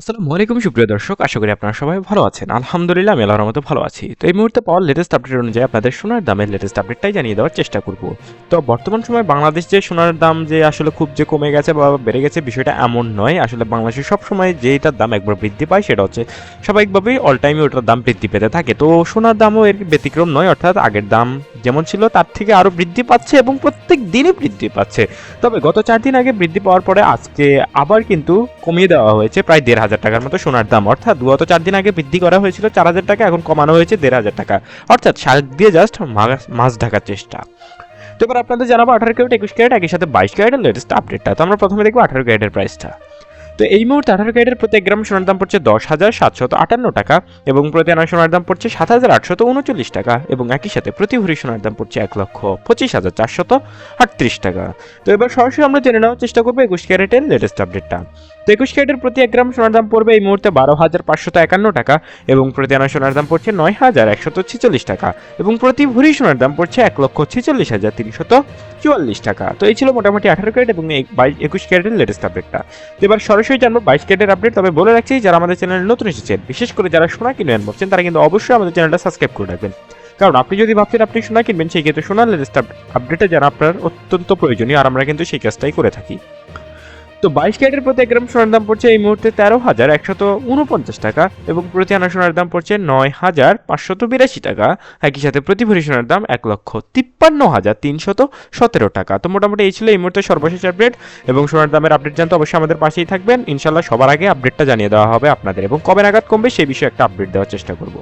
আসসালামু আলাইকুম, সুপ্রিয় দর্শক। আশা করি আপনারা সবাই ভালো আছেন। আলহামদুলিল্লাহ, আমি আল্লাহর মতো ভালো আছি। তো এই মুহূর্তে পাওয়ার লেটেস্ট আপডেট অনুযায়ী আপনাদের সোনার দামের লেটেস্ট আপডেটটাই জানিয়ে দেওয়ার চেষ্টা করব। তো বর্তমান সময় বাংলাদেশ যে সোনার দাম যে আসলে খুব যে কমে গেছে বা বেড়ে গেছে, বিষয়টা এমন নয়। আসলে বাংলাদেশে সব সময় যেটার দাম একবার বৃদ্ধি পায়, সেটা হচ্ছে স্বাভাবিকভাবেই অল টাইমে ওটার দাম বৃদ্ধি পেতে থাকে। তো সোনার দামও এর ব্যতিক্রম নয়, অর্থাৎ আগের দাম যেমন ছিল, তার থেকে আরও বৃদ্ধি পাচ্ছে এবং প্রত্যেক দিনই বৃদ্ধি পাচ্ছে। তবে গত চার দিন আগে বৃদ্ধি পাওয়ার পরে আজকে আবার কিন্তু কমিয়ে দেওয়া হয়েছে প্রায় দেড় হাজার টাকার মতো সোনার দাম। অর্থাৎ গত চার দিন আগে বৃদ্ধি করা হয়েছিল চার হাজার টাকা, এখন কমানো হয়েছে দেড় হাজার টাকা। অর্থাৎ শাক দিয়ে জাস্ট মাছ ঢাকার চেষ্টা। তো এবার আপনাদের জানাব আঠারো ক্যারেট, একুশ ক্যারেট, একই সাথে বাইশ ক্যারেটের লেটেস্ট আপডেটটা তো আমরা প্রথমে দেখব আঠারো ক্যারেটের প্রাইসটা তো এই মুহূর্তে আঠারো ক্যারেটের প্রতি এক গ্রাম সোনার দাম পড়ছে দশ হাজার সাতশত আটান্ন টাকা এবং প্রতি আনা সোনার দাম পড়ছে সাত হাজার আটশত উনচল্লিশ টাকা এবং একই সাথে প্রতি ভরি সোনার দাম পড়ছে এক লক্ষ পঁচিশ হাজার চারশত আটত্রিশ টাকা। তো এবার সরাসরি আমরা জেনে নেওয়ার চেষ্টা করব একুশ ক্যারেটের লেটেস্ট আপডেটটা তো একুশ ক্যারেটের প্রতি এক গ্রাম সোনার দাম পড়বে এই মুহূর্তে বারো হাজার পাঁচশত একান্ন টাকা এবং প্রতি আনা সোনার দাম পড়ছে নয় হাজার একশত ছেচল্লিশ টাকা এবং প্রতি ভরি সোনার দাম পড়ছে এক লক্ষ ছেচল্লিশ হাজার তিনশত চুয়াল্লিশ টাকা। তো এই ছিল মোটামুটি আঠারো ক্যারেট এবং একুশ ক্যারেটের লেটেস্ট আপডেটটা তো এবার সরাসরি জানব বাইশ ক্যারেটের আপডেট তবে বলে রাখছি যারা আমাদের চ্যানেল নতুন এসেছেন, বিশেষ করে যারা সোনা কিনবেন ভাবছেন তারা কিন্তু অবশ্যই আমাদের চ্যানেলটা সাবস্ক্রাইব করে রাখবেন। কারণ আপনি যদি ভাবছেন আপনি সোনা কিনবেন, সেই ক্ষেত্রে সোনার লেটেস্ট আপডেটে যারা আপনার অত্যন্ত প্রয়োজনীয়, আর আমরা কিন্তু সেই কাজটাই করে থাকি। তো বাইশ ক্যারেটের প্রতি এক গ্রাম সোনার দাম পড়ছে এই মুহূর্তে তেরো হাজার একশত উনপঞ্চাশ টাকা এবং প্রতি আনা সোনার দাম পড়ছে নয় হাজার পাঁচশত বিরাশি টাকা। একই সাথে প্রতি ভরি সোনার দাম এক লক্ষ তিপ্পান্ন হাজার তিনশত সতেরো টাকা। তো মোটামুটি এই ছিল এই মুহূর্তে সর্বশেষ আপডেট এবং সোনার দামের আপডেট জানতে অবশ্যই আমাদের পাশেই থাকবেন। ইনশাল্লাহ সবার আগে আপডেটটা জানিয়ে দেওয়া হবে আপনাদের এবং কবে নাগাদ কমবে সেই বিষয়ে একটা আপডেট দেওয়ার চেষ্টা করব।